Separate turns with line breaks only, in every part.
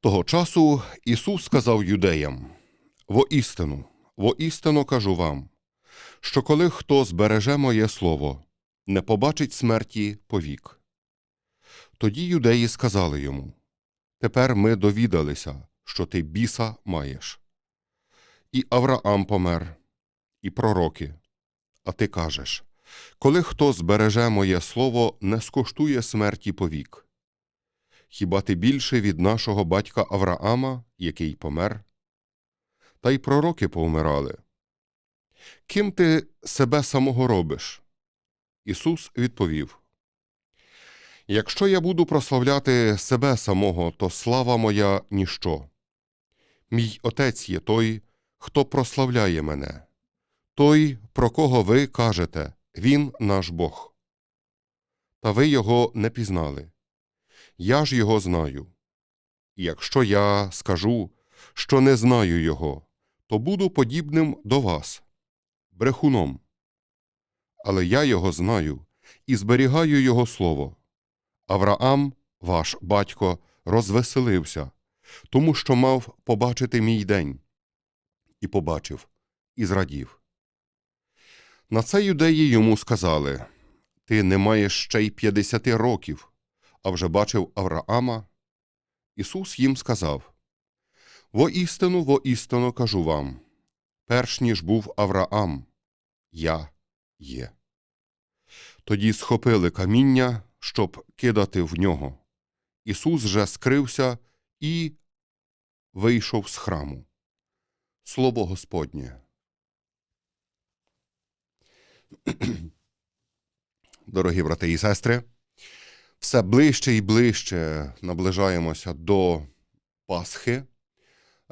Того часу Ісус сказав юдеям: Воістину, воістину кажу вам, що коли хто збереже моє слово, не побачить смерті повік. Тоді юдеї сказали йому: Тепер ми довідалися, що ти біса маєш. І Авраам помер, і пророки. А ти кажеш: коли хто збереже моє слово, не скоштує смерті повік. Хіба ти більше від нашого батька Авраама, який помер? Та й пророки повмирали. Ким ти себе самого робиш? Ісус відповів: Якщо я буду прославляти себе самого, то слава моя ніщо. Мій отець є той, хто прославляє мене, той, про кого ви кажете, він наш Бог. Та ви його не пізнали. Я ж його знаю. І якщо я скажу, що не знаю його, то буду подібним до вас, брехуном. Але я його знаю і зберігаю його слово. Авраам, ваш батько, розвеселився, тому що мав побачити мій день. І побачив, і зрадів. На це юдеї йому сказали Ти не маєш ще й п'ятдесяти років, а вже бачив Авраама. Ісус їм сказав Воістину, воістину кажу вам, перш ніж був Авраам, я є. Тоді схопили каміння, щоб кидати в нього. Ісус же скрився і вийшов з храму. Слово Господнє. Дорогі брати і сестри, все ближче і ближче наближаємося до Пасхи.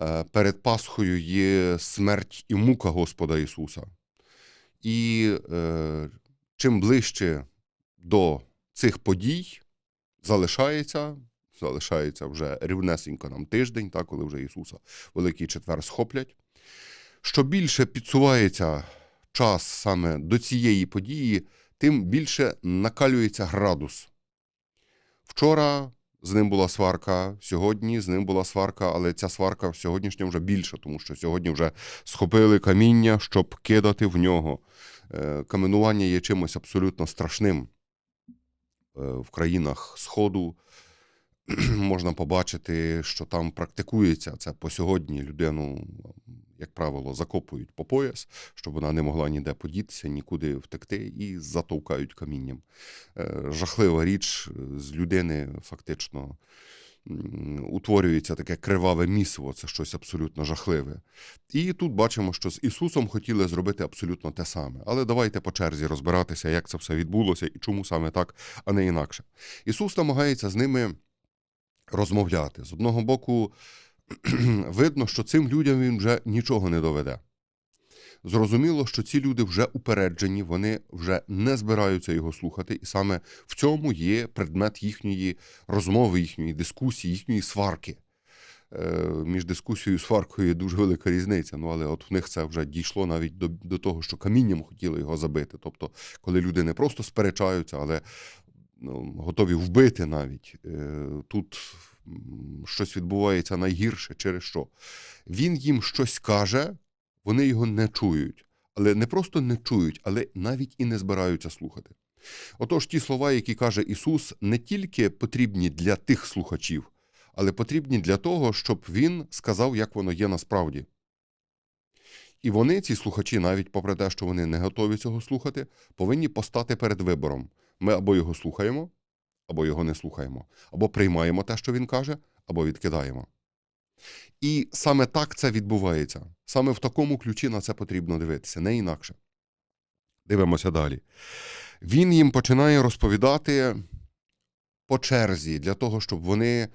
Е, Перед Пасхою є смерть і мука Господа Ісуса. І е, чим ближче до цих подій залишається, залишається вже рівнесенько нам тиждень, так, коли вже Ісуса Великий Четвер схоплять. Що більше підсувається час саме до цієї події, тим більше накалюється градус. Вчора з ним була сварка, сьогодні з ним була сварка, але ця сварка сьогоднішня вже більша, тому що сьогодні вже схопили каміння, щоб кидати в нього. Е, Каменування є чимось абсолютно страшним. Е, В країнах Сходу можна побачити, що там практикується це по сьогодні. Людину, як правило, закопують по пояс, щоб вона не могла ніде подітися, нікуди втекти, і затовкають камінням. Е, Жахлива річ з людини фактично утворюється таке криваве місиво, це щось абсолютно жахливе. І тут бачимо, що з Ісусом хотіли зробити абсолютно те саме. Але давайте по черзі розбиратися, як це все відбулося і чому саме так, а не інакше. Ісус намагається з ними розмовляти. З одного боку, видно, що цим людям він вже нічого не доведе. Зрозуміло, що ці люди вже упереджені, вони вже не збираються його слухати, і саме в цьому є предмет їхньої розмови, їхньої дискусії, їхньої сварки. Е, Між дискусією і сваркою є дуже велика різниця. Ну але от в них це вже дійшло навіть до, до того, що камінням хотіли його забити. Тобто, коли люди не просто сперечаються, але готові вбити навіть. Е, Тут щось відбувається найгірше через що. Він їм щось каже, вони його не чують. Але не просто не чують, але навіть і не збираються слухати. Отож, ті слова, які каже Ісус, не тільки потрібні для тих слухачів, але потрібні для того, щоб Він сказав, як воно є насправді. І вони, ці слухачі, навіть попри те, що вони не готові цього слухати, повинні постати перед вибором. Ми або його слухаємо, або його не слухаємо, або приймаємо те, що він каже, або відкидаємо. І саме так це відбувається. Саме в такому ключі на це потрібно дивитися, не інакше. Дивимося далі. Він їм починає розповідати по черзі для того, щоб вони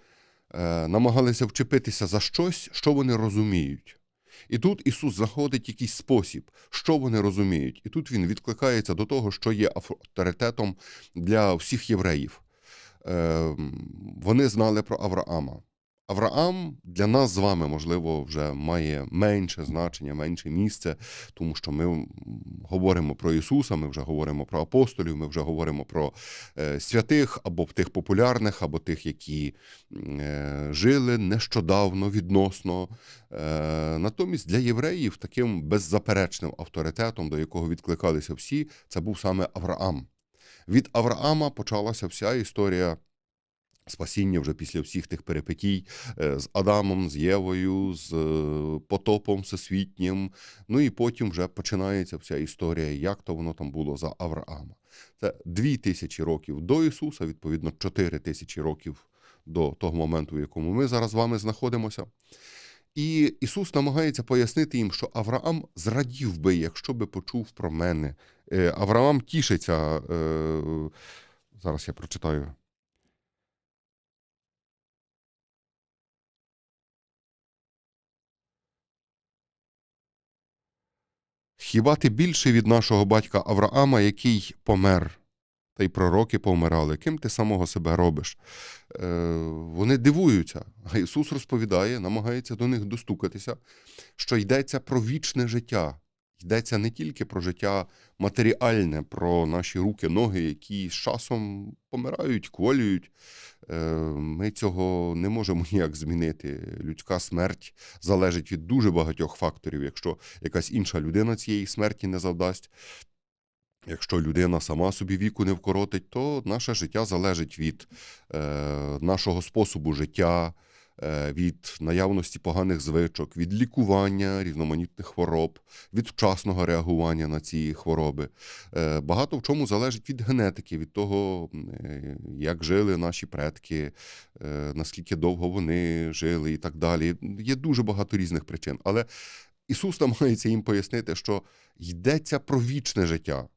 е, намагалися вчепитися за щось, що вони розуміють. І тут Ісус заходить якийсь спосіб, що вони розуміють. І тут Він відкликається до того, що є авторитетом для всіх євреїв. Е, Вони знали про Авраама. Авраам для нас з вами, можливо, вже має менше значення, менше місце, тому що ми говоримо про Ісуса, ми вже говоримо про апостолів, ми вже говоримо про е, святих або тих популярних, або тих, які е, жили нещодавно відносно. Е, натомість для євреїв таким беззаперечним авторитетом, до якого відкликалися всі, це був саме Авраам. Від Авраама почалася вся історія спасіння вже після всіх тих перипетій е, з Адамом, з Євою, з е, потопом всесвітнім. Ну і потім вже починається вся історія, як то воно там було за Авраама. Це дві тисячі років до Ісуса, відповідно, чотири тисячі років до того моменту, в якому ми зараз з вами знаходимося. І Ісус намагається пояснити їм, що Авраам зрадів би, якщо би почув про мене. Е, Авраам тішиться. Зараз я прочитаю. Хіба ти більше від нашого батька Авраама, який помер, та й пророки повмирали, ким ти самого себе робиш? Е, вони дивуються, а Ісус розповідає, намагається до них достукатися, що йдеться про вічне життя. Йдеться не тільки про життя матеріальне, про наші руки, ноги, які з часом помирають, кволюють. Е, Ми цього не можемо ніяк змінити. Людська смерть залежить від дуже багатьох факторів. Якщо якась інша людина цієї смерті не завдасть, якщо людина сама собі віку не вкоротить, то наше життя залежить від е, нашого способу життя, від наявності поганих звичок, від лікування різноманітних хвороб, від вчасного реагування на ці хвороби. Е, Багато в чому залежить від генетики, від того, е, як жили наші предки, е, наскільки довго вони жили і так далі. Є дуже багато різних причин. Але Ісус намагається їм пояснити, що йдеться про вічне життя.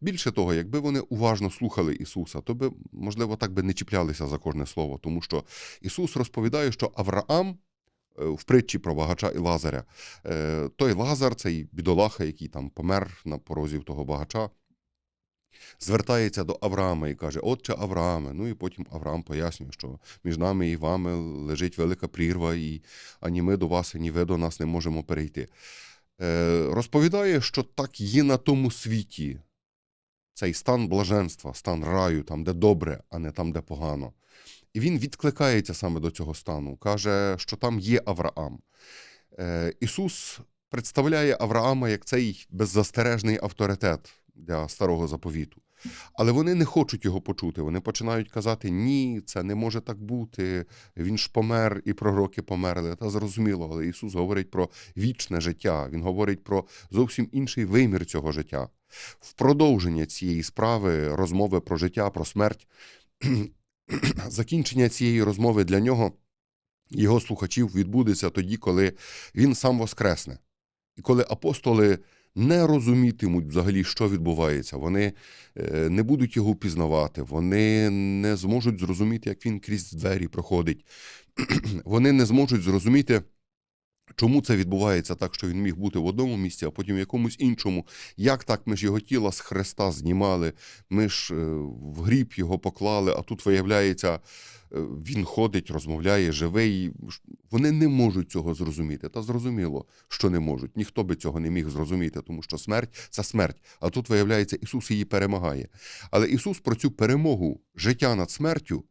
Більше того, якби вони уважно слухали Ісуса, то би, можливо, так би не чіплялися за кожне слово, тому що Ісус розповідає, що Авраам е, в притчі про багача і Лазаря, е, той Лазар, цей бідолаха, який там помер на порозі того багача, звертається до Авраама і каже: Отче Аврааме. Ну і потім Авраам пояснює, що між нами і вами лежить велика прірва, і ані ми до вас, ані ви до нас не можемо перейти. Е, Розповідає, що так є на тому світі. Цей стан блаженства, стан раю, там, де добре, а не там, де погано. І він відкликається саме до цього стану, каже, що там є Авраам. Е, Ісус представляє Авраама як цей беззастережний авторитет для старого заповіту. Але вони не хочуть його почути. Вони починають казати: ні, це не може так бути. Він ж помер, і пророки померли. Та зрозуміло, але Ісус говорить про вічне життя. Він говорить про зовсім інший вимір цього життя. В продовження цієї справи, розмови про життя, про смерть, закінчення цієї розмови для нього, його слухачів, відбудеться тоді, коли він сам воскресне. І коли апостоли не розумітимуть взагалі, що відбувається, вони е, не будуть його впізнавати, вони не зможуть зрозуміти, як він крізь двері проходить. Вони не зможуть зрозуміти. Чому це відбувається так, що він міг бути в одному місці, а потім в якомусь іншому? Як так ми ж його тіла з хреста знімали, ми ж е, в гріб його поклали, а тут виявляється, е, він ходить, розмовляє, живий. Вони не можуть цього зрозуміти. Та зрозуміло, що не можуть. Ніхто би цього не міг зрозуміти, тому що смерть це смерть. А тут, виявляється, Ісус її перемагає. Але Ісус про цю перемогу життя над смертю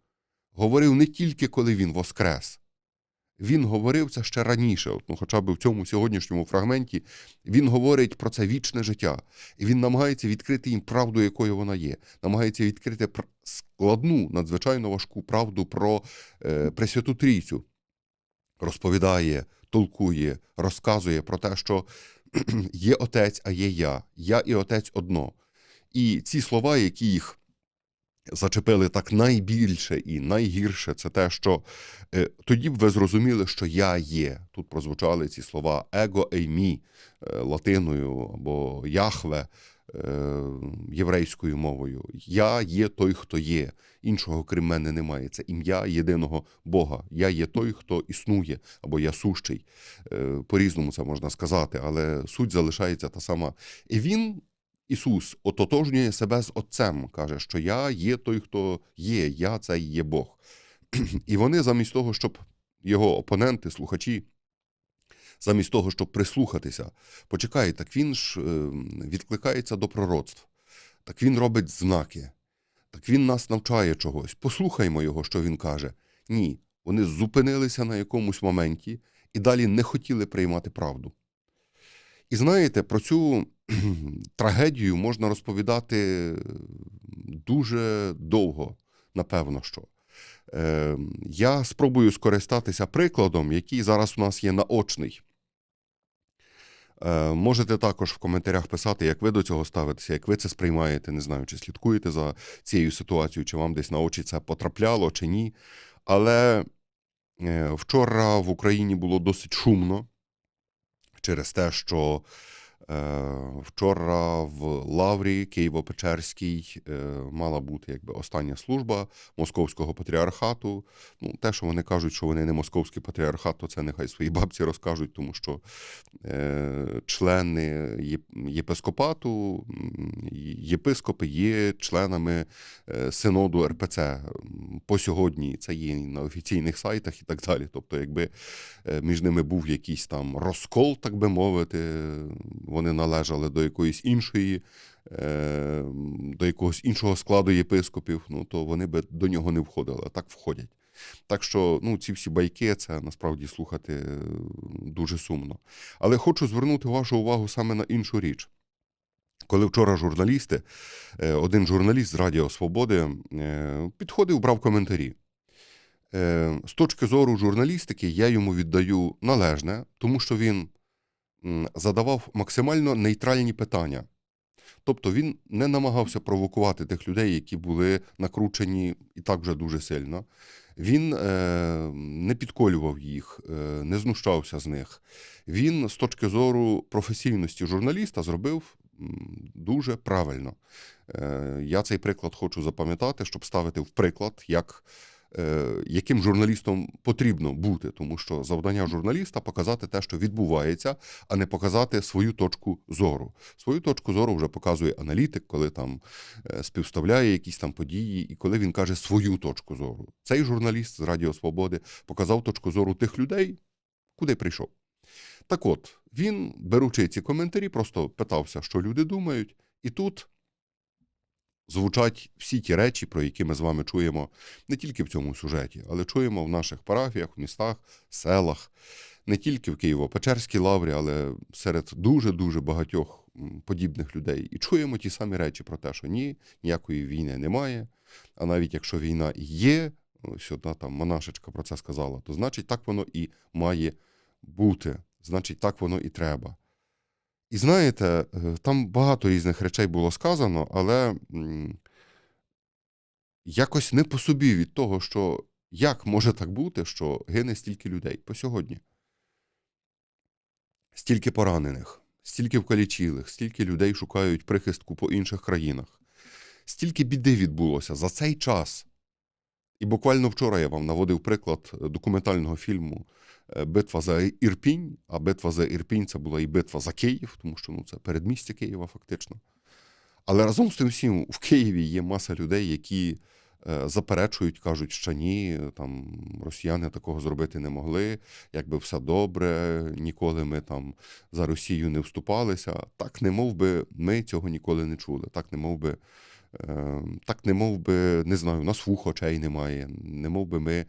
говорив не тільки коли Він воскрес. Він говорив це ще раніше, от, ну, хоча б в цьому сьогоднішньому фрагменті, він говорить про це вічне життя. І він намагається відкрити їм правду, якою вона є. Намагається відкрити складну, надзвичайно важку правду про е, Пресвяту Трійцю. Розповідає, толкує, розказує про те, що є отець, а є я. Я і отець одно. І ці слова, які їх зачепили так найбільше і найгірше, це те, що е, тоді б ви зрозуміли, що я є. Тут прозвучали ці слова его еймі е, латиною або Яхве. е, єврейською мовою. Я є той, хто є. Іншого крім мене немає. Це ім'я єдиного Бога. Я є той, хто існує, або я сущий. Е, По-різному це можна сказати, але суть залишається та сама. І він, Ісус, ототожнює себе з Отцем, каже, що я є той, хто є, я це є Бог. І вони замість того, щоб його опоненти, слухачі, замість того, щоб прислухатися, почекай, так він ж е, відкликається до пророцтв, так він робить знаки, так він нас навчає чогось. Послухаймо його, що він каже. Ні, вони зупинилися на якомусь моменті і далі не хотіли приймати правду. І знаєте, про цю трагедію можна розповідати дуже довго, напевно що. Е, Я спробую скористатися прикладом, який зараз у нас є наочний. Е, Можете також в коментарях писати, як ви до цього ставитеся, як ви це сприймаєте. Не знаю, чи слідкуєте за цією ситуацією, чи вам десь на очі це потрапляло, чи ні. Але е, вчора в Україні було досить шумно через те, що вчора в Лаврі Києво-Печерській е, мала бути якби остання служба московського патріархату. Ну, те, що вони кажуть, що вони не московський патріархат, то це нехай свої бабці розкажуть, тому що е, члени єпископату, єпископи є членами е, синоду РПЦ по сьогодні. Це є на офіційних сайтах і так далі. Тобто, якби е, між ними був якийсь там розкол, так би мовити, вони належали до якоїсь іншої. е, До якогось іншого складу єпископів, ну то вони би до нього не входили, а так входять. Так що ну, ці всі байки це насправді слухати е, дуже сумно. Але хочу звернути вашу увагу саме на іншу річ. Коли вчора журналісти, е, один журналіст з Радіо Свободи підходив, брав коментарі. З точки зору журналістики я йому віддаю належне, тому що він задавав максимально нейтральні питання. Тобто він не намагався провокувати тих людей, які були накручені і так вже дуже сильно. Він е, не підколював їх, е, не знущався з них. Він з точки зору професійності журналіста зробив дуже правильно. Е, я цей приклад хочу запам'ятати, щоб ставити в приклад, як, яким журналістом потрібно бути, тому що завдання журналіста показати те, що відбувається, а не показати свою точку зору. Свою точку зору вже показує аналітик, коли там е, співставляє якісь там події, і коли він каже свою точку зору. Цей журналіст з Радіо Свободи показав точку зору тих людей, куди прийшов. Так от, він, беручи ці коментарі, просто питався, що люди думають, і тут звучать всі ті речі, про які ми з вами чуємо не тільки в цьому сюжеті, але чуємо в наших парафіях, в містах, селах, не тільки в Києво-Печерській лаврі, але серед дуже-дуже багатьох подібних людей. І чуємо ті самі речі про те, що ні, ніякої війни немає. А навіть якщо війна є, ось одна там монашечка про це сказала, то значить так воно і має бути. Значить, так воно і треба. І знаєте, е, там багато різних речей було сказано, але якось не по собі від того, що як може так бути, що гине стільки людей по сьогодні. Стільки поранених, стільки вкалічілих, стільки людей шукають прихистку по інших країнах. Стільки біди відбулося за цей час. І буквально вчора я вам наводив приклад е, документального фільму е, Битва за Ірпінь, а битва за Ірпінь це була і битва за Київ, тому що ну, це передмістя Києва, фактично. Але разом з тим всім в Києві є маса людей, які е, заперечують, кажуть, що ні, там росіяни такого зробити не могли, якби все добре, ніколи ми там за Росію не вступалися. Так, не мов би, ми цього ніколи не чули. Так, не мов би, так, не мов би, не знаю, у нас вух очей немає, не мов би ми е,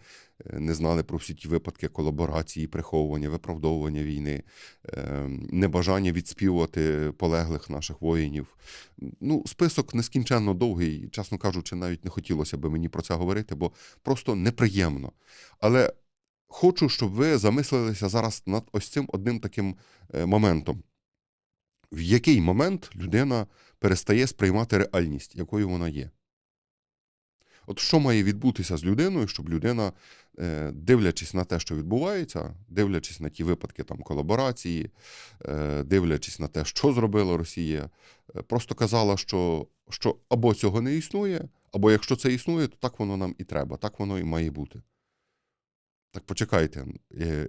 не знали про всі ті випадки колаборації, приховування, виправдовування війни, е, небажання відспівувати полеглих наших воїнів. Ну, список нескінченно довгий, чесно кажучи, навіть не хотілося би мені про це говорити, бо просто неприємно. Але хочу, щоб ви замислилися зараз над ось цим одним таким е, моментом. В який момент людина перестає сприймати реальність, якою вона є? От що має відбутися з людиною, щоб людина, е, дивлячись на те, що відбувається, дивлячись на ті випадки там колаборації, е, дивлячись на те, що зробила Росія, е, просто казала, що, що або цього не існує, або якщо це існує, то так воно нам і треба, так воно і має бути. Так почекайте.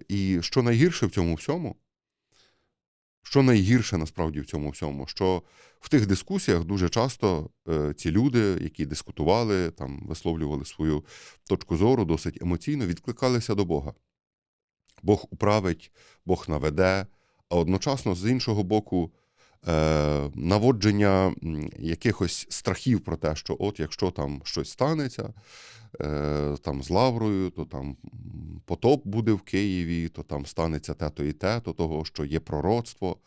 І що найгірше в цьому всьому, що найгірше насправді в цьому всьому, що в тих дискусіях дуже часто е, ці люди, які дискутували, там висловлювали свою точку зору досить емоційно, відкликалися до Бога. Бог управить, Бог наведе, а одночасно, з іншого боку, наводження якихось страхів про те, що от якщо там щось станеться, е, там з Лаврою, то там потоп буде в Києві, то там станеться те-то і те, то того, що є пророцтво.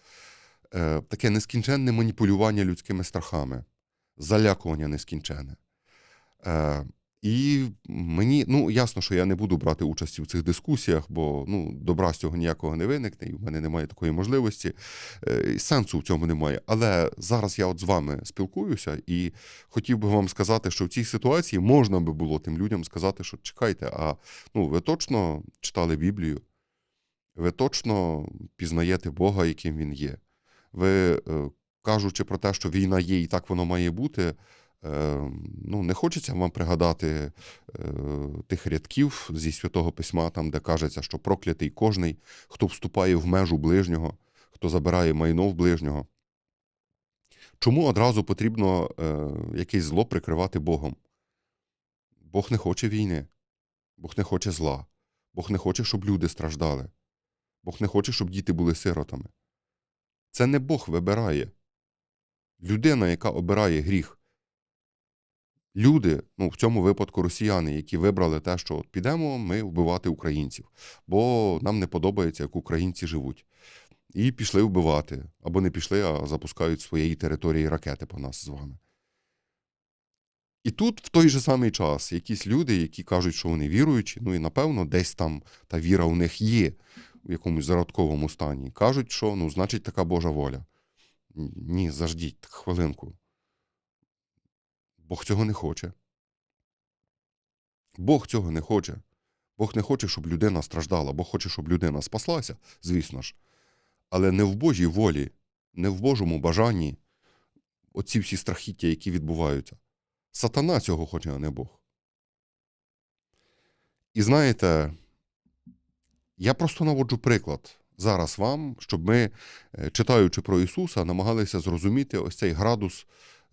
Е, таке нескінченне маніпулювання людськими страхами, залякування нескінченне. Е, і мені, ну ясно, що я не буду брати участі в цих дискусіях, бо ну, добра з цього ніякого не виникне, і в мене немає такої можливості. Е, і сенсу в цьому немає. Але зараз я от з вами спілкуюся і хотів би вам сказати, що в цій ситуації можна би було тим людям сказати, що чекайте, а ну, ви точно читали Біблію, ви точно пізнаєте Бога, яким він є. Ви, е, кажучи про те, що війна є і так воно має бути, е, ну, не хочеться вам пригадати е, тих рядків зі святого письма, там, де кажеться, що проклятий кожний, хто вступає в межу ближнього, хто забирає майно в ближнього. Чому одразу потрібно е, якесь зло прикривати Богом? Бог не хоче війни, Бог не хоче зла, Бог не хоче, щоб люди страждали, Бог не хоче, щоб діти були сиротами. Це не Бог вибирає. Людина, яка обирає гріх. Люди, ну в цьому випадку росіяни, які вибрали те, що от підемо ми вбивати українців, бо нам не подобається, як українці живуть. І пішли вбивати. Або не пішли, а запускають своєї території ракети по нас з вами. І тут в той же самий час якісь люди, які кажуть, що вони віруючі, ну і напевно, десь там та віра у них є в якомусь зародковому стані, кажуть, що ну, значить така Божа воля. Ні, заждіть хвилинку. Бог цього не хоче. Бог цього не хоче. Бог не хоче, щоб людина страждала, Бог хоче, щоб людина спаслася, звісно ж. Але не в Божій волі, не в Божому бажанні оці всі страхіття, які відбуваються. Сатана цього хоче, а не Бог. І знаєте, я просто наводжу приклад зараз вам, щоб ми, е, читаючи про Ісуса, намагалися зрозуміти ось цей градус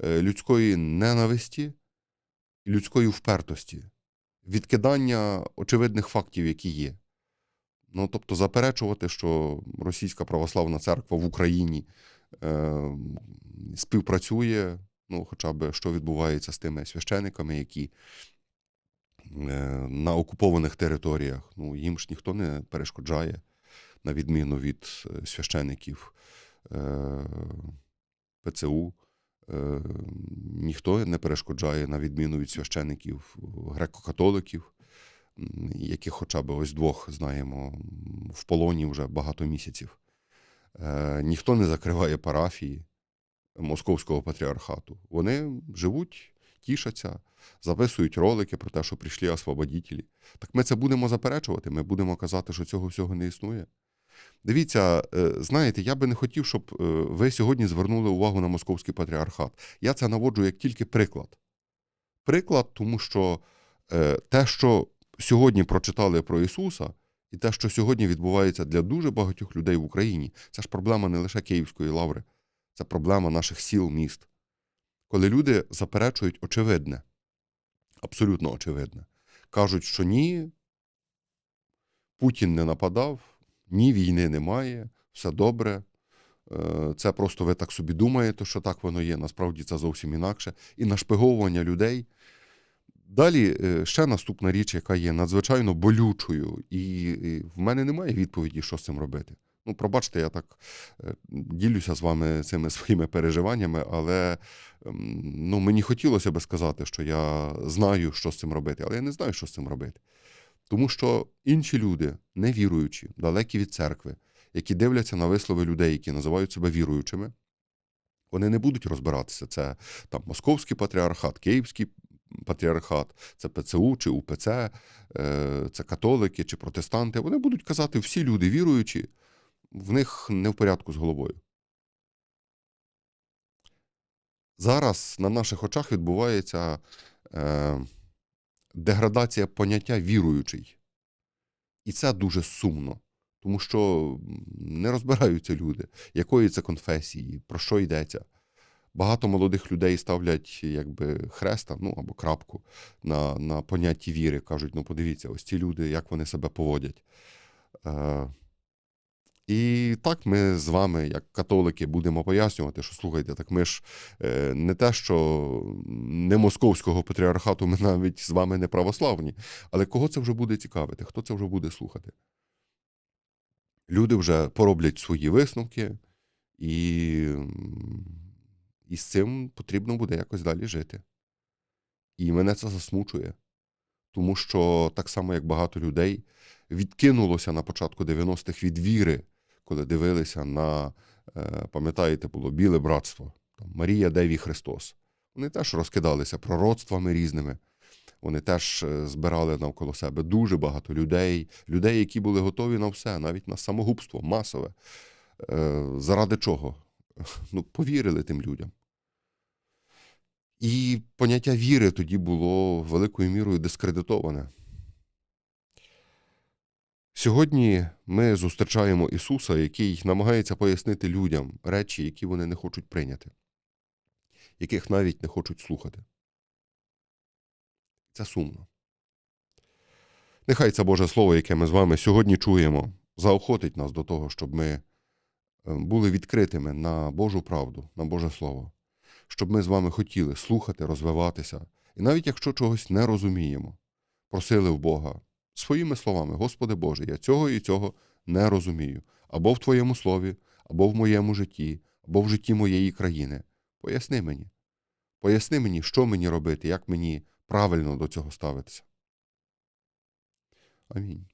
людської ненависті людської впертості, відкидання очевидних фактів, які є. Ну, тобто, заперечувати, що Російська православна церква в Україні е, співпрацює, ну, хоча б що відбувається з тими священиками, які е, на окупованих територіях, ну, їм ж ніхто не перешкоджає, на відміну від е, священиків е, ПЦУ. Е, ніхто не перешкоджає, на відміну від священиків греко-католиків, яких хоча б ось двох знаємо в полоні вже багато місяців. Е, ніхто не закриває парафії Московського патріархату. Вони живуть, тішаться, записують ролики про те, що прийшли освободітелі. Так ми це будемо заперечувати, ми будемо казати, що цього всього не існує. Дивіться, е, знаєте, я би не хотів, щоб е, ви сьогодні звернули увагу на московський патріархат. Я це наводжу як тільки приклад. Приклад, тому що е, те, що сьогодні прочитали про Ісуса, і те, що сьогодні відбувається для дуже багатьох людей в Україні, це ж проблема не лише Київської лаври, це проблема наших сіл, міст. Коли люди заперечують очевидне, абсолютно очевидне, кажуть, що ні, Путін не нападав, ні, війни немає, все добре. Е, Це просто ви так собі думаєте, що так воно є. Насправді це зовсім інакше. І нашпиговування людей. Далі е, ще наступна річ, яка є надзвичайно болючою, і в мене немає відповіді, що з цим робити. Ну, пробачте, я так е, ділюся з вами цими своїми переживаннями, але ем, ну, мені хотілося би сказати, що я знаю, що з цим робити, але я не знаю, що з цим робити. Тому що інші люди, невіруючі, далекі від церкви, які дивляться на вислови людей, які називають себе віруючими, вони не будуть розбиратися. Це там московський патріархат, київський патріархат, це ПЦУ чи УПЦ, е, це католики чи протестанти, вони будуть казати, всі люди віруючі, в них не в порядку з головою. Зараз на наших очах відбувається е, деградація поняття віруючий. І це дуже сумно, тому що не розбираються люди, якої це конфесії, про що йдеться. Багато молодих людей ставлять якби хреста, ну або крапку на, на понятті віри. Кажуть, ну подивіться, ось ці люди, як вони себе поводять. Е, і так ми з вами, як католики, будемо пояснювати, що слухайте, так ми ж е, не те, що не московського патріархату, ми навіть з вами не православні. Але кого це вже буде цікавити? Хто це вже буде слухати? Люди вже пороблять свої висновки, і, і з цим потрібно буде якось далі жити. І мене це засмучує. Тому що так само, як багато людей відкинулося на початку 90-х від віри, коли дивилися на, е, пам'ятаєте, було біле братство, там, Марія Деві Христос. Вони теж розкидалися пророцтвами різними. Вони теж е, збирали навколо себе дуже багато людей, людей, які були готові на все, навіть на самогубство масове. Е, Заради чого? Ну, повірили тим людям. І поняття віри тоді було великою мірою дискредитоване. Сьогодні ми зустрічаємо Ісуса, який намагається пояснити людям речі, які вони не хочуть прийняти, яких навіть не хочуть слухати. Це сумно. Нехай це Боже Слово, яке ми з вами сьогодні чуємо, заохотить нас до того, щоб ми е, були відкритими на Божу правду, на Боже Слово, щоб ми з вами хотіли слухати, розвиватися, і навіть якщо чогось не розуміємо, просили в Бога своїми словами: Господи Боже, я цього і цього не розумію. Або в Твоєму слові, або в моєму житті, або в житті моєї країни. Поясни мені. Поясни мені, що мені робити, як мені правильно до цього ставитися. Амінь.